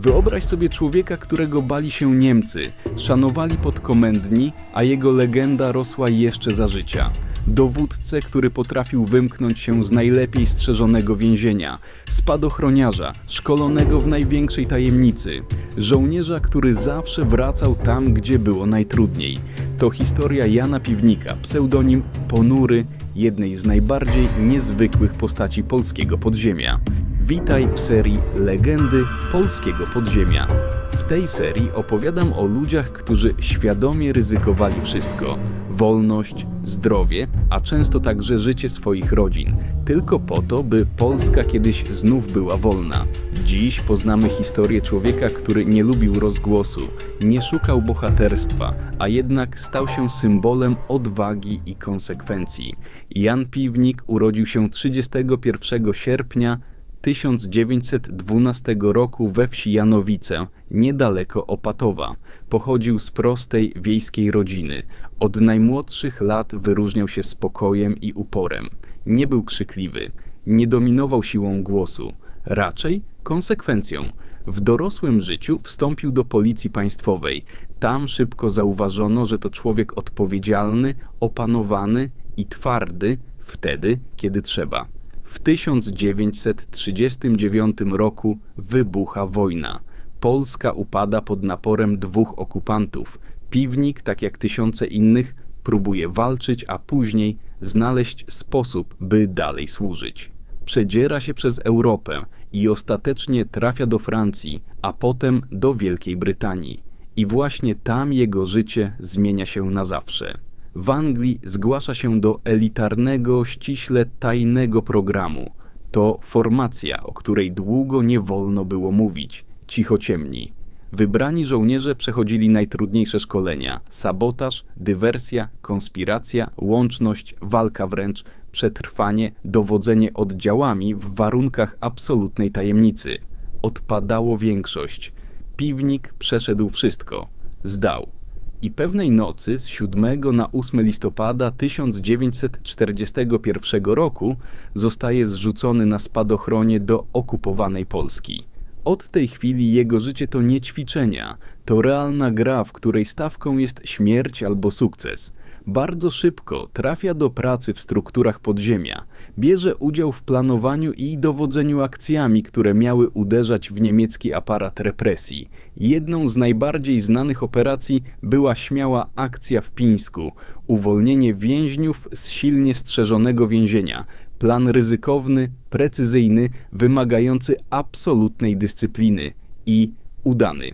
Wyobraź sobie człowieka, którego bali się Niemcy, szanowali podkomendni, a jego legenda rosła jeszcze za życia. Dowódcę, który potrafił wymknąć się z najlepiej strzeżonego więzienia, spadochroniarza, szkolonego w największej tajemnicy, żołnierza, który zawsze wracał tam, gdzie było najtrudniej. To historia Jana Piwnika, pseudonim Ponury, jednej z najbardziej niezwykłych postaci polskiego podziemia. Witaj w serii Legendy Polskiego Podziemia. W tej serii opowiadam o ludziach, którzy świadomie ryzykowali wszystko: wolność, zdrowie, a często także życie swoich rodzin, tylko po to, by Polska kiedyś znów była wolna. Dziś poznamy historię człowieka, który nie lubił rozgłosu, nie szukał bohaterstwa, a jednak stał się symbolem odwagi i konsekwencji. Jan Piwnik urodził się 31 sierpnia 1912 roku we wsi Janowice, niedaleko Opatowa. Pochodził z prostej wiejskiej rodziny. Od najmłodszych lat wyróżniał się spokojem i uporem. Nie był krzykliwy, nie dominował siłą głosu, raczej konsekwencją. W dorosłym życiu wstąpił do policji państwowej. Tam szybko zauważono, że to człowiek odpowiedzialny, opanowany i twardy wtedy, kiedy trzeba. W 1939 roku wybucha wojna. Polska upada pod naporem dwóch okupantów. Piwnik, tak jak tysiące innych, próbuje walczyć, a później znaleźć sposób, by dalej służyć. Przedziera się przez Europę i ostatecznie trafia do Francji, a potem do Wielkiej Brytanii. I właśnie tam jego życie zmienia się na zawsze. W Anglii zgłasza się do elitarnego, ściśle tajnego programu. To formacja, o której długo nie wolno było mówić cichociemni. Wybrani żołnierze przechodzili najtrudniejsze szkolenia: sabotaż, dywersja, konspiracja, łączność, walka wręcz, przetrwanie, dowodzenie oddziałami w warunkach absolutnej tajemnicy. Odpadało większość. Piwnik przeszedł wszystko. Zdał i pewnej nocy z 7 na 8 listopada 1941 roku zostaje zrzucony na spadochronie do okupowanej Polski. Od tej chwili jego życie to nie ćwiczenia, to realna gra, w której stawką jest śmierć albo sukces. Bardzo szybko trafia do pracy w strukturach podziemia, bierze udział w planowaniu i dowodzeniu akcjami, które miały uderzać w niemiecki aparat represji. Jedną z najbardziej znanych operacji była śmiała akcja w Pińsku uwolnienie więźniów z silnie strzeżonego więzienia. Plan ryzykowny, precyzyjny, wymagający absolutnej dyscypliny i udany.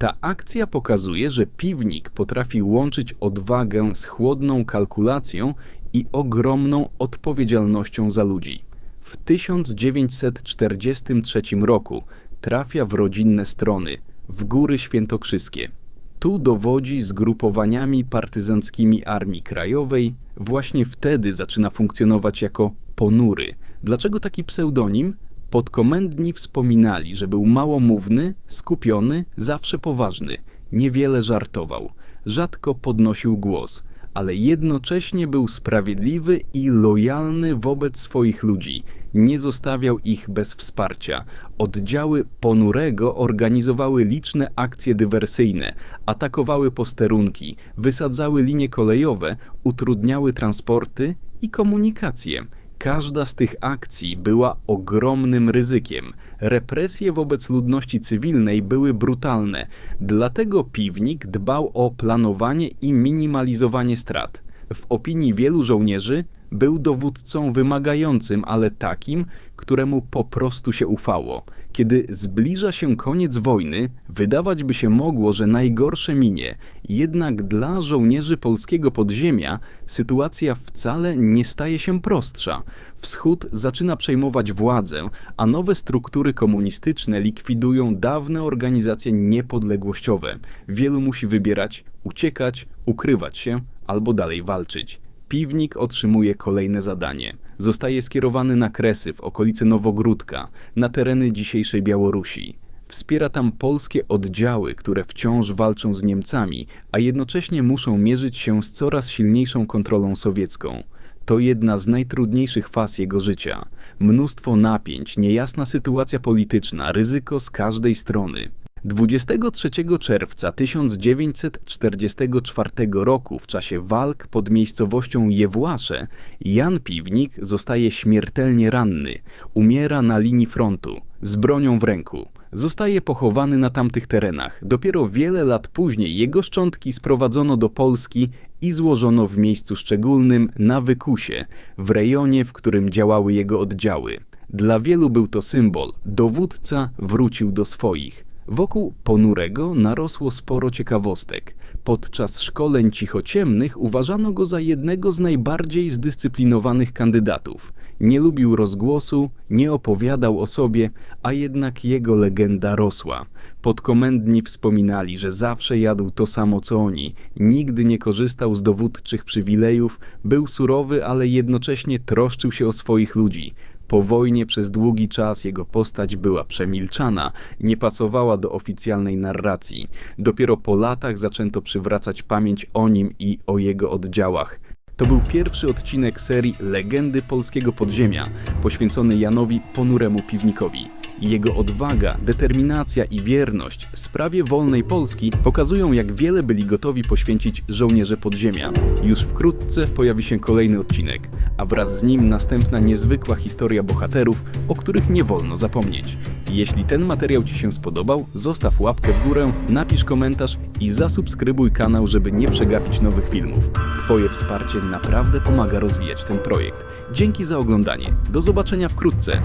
Ta akcja pokazuje, że piwnik potrafi łączyć odwagę z chłodną kalkulacją i ogromną odpowiedzialnością za ludzi. W 1943 roku trafia w rodzinne strony, w Góry Świętokrzyskie. Tu dowodzi zgrupowaniami partyzanckimi Armii Krajowej. Właśnie wtedy zaczyna funkcjonować jako Ponury. Dlaczego taki pseudonim? Podkomendni wspominali, że był małomówny, skupiony, zawsze poważny, niewiele żartował, rzadko podnosił głos, ale jednocześnie był sprawiedliwy i lojalny wobec swoich ludzi. Nie zostawiał ich bez wsparcia. Oddziały Ponurego organizowały liczne akcje dywersyjne, atakowały posterunki, wysadzały linie kolejowe, utrudniały transporty i komunikację. Każda z tych akcji była ogromnym ryzykiem. Represje wobec ludności cywilnej były brutalne, dlatego piwnik dbał o planowanie i minimalizowanie strat. W opinii wielu żołnierzy był dowódcą wymagającym, ale takim, któremu po prostu się ufało. Kiedy zbliża się koniec wojny, wydawać by się mogło, że najgorsze minie, jednak dla żołnierzy polskiego podziemia sytuacja wcale nie staje się prostsza. Wschód zaczyna przejmować władzę, a nowe struktury komunistyczne likwidują dawne organizacje niepodległościowe. Wielu musi wybierać uciekać, ukrywać się albo dalej walczyć. Piwnik otrzymuje kolejne zadanie. Zostaje skierowany na Kresy w okolicy Nowogródka, na tereny dzisiejszej Białorusi. Wspiera tam polskie oddziały, które wciąż walczą z Niemcami, a jednocześnie muszą mierzyć się z coraz silniejszą kontrolą sowiecką. To jedna z najtrudniejszych faz jego życia. Mnóstwo napięć, niejasna sytuacja polityczna, ryzyko z każdej strony. 23 czerwca 1944 roku w czasie walk pod miejscowością Jewłasze Jan Piwnik zostaje śmiertelnie ranny. Umiera na linii frontu z bronią w ręku. Zostaje pochowany na tamtych terenach. Dopiero wiele lat później jego szczątki sprowadzono do Polski i złożono w miejscu szczególnym na Wykusie, w rejonie, w którym działały jego oddziały. Dla wielu był to symbol. Dowódca wrócił do swoich. Wokół ponurego narosło sporo ciekawostek. Podczas szkoleń cichociemnych uważano go za jednego z najbardziej zdyscyplinowanych kandydatów. Nie lubił rozgłosu, nie opowiadał o sobie, a jednak jego legenda rosła. Podkomendni wspominali, że zawsze jadł to samo co oni, nigdy nie korzystał z dowódczych przywilejów, był surowy, ale jednocześnie troszczył się o swoich ludzi. Po wojnie przez długi czas jego postać była przemilczana, nie pasowała do oficjalnej narracji. Dopiero po latach zaczęto przywracać pamięć o nim i o jego oddziałach. To był pierwszy odcinek serii Legendy Polskiego Podziemia, poświęcony Janowi Ponuremu Piwnikowi. Jego odwaga, determinacja i wierność sprawie wolnej Polski pokazują, jak wiele byli gotowi poświęcić żołnierze podziemia. Już wkrótce pojawi się kolejny odcinek, a wraz z nim następna niezwykła historia bohaterów, o których nie wolno zapomnieć. Jeśli ten materiał Ci się spodobał, zostaw łapkę w górę, napisz komentarz i zasubskrybuj kanał, żeby nie przegapić nowych filmów. Twoje wsparcie naprawdę pomaga rozwijać ten projekt. Dzięki za oglądanie. Do zobaczenia wkrótce.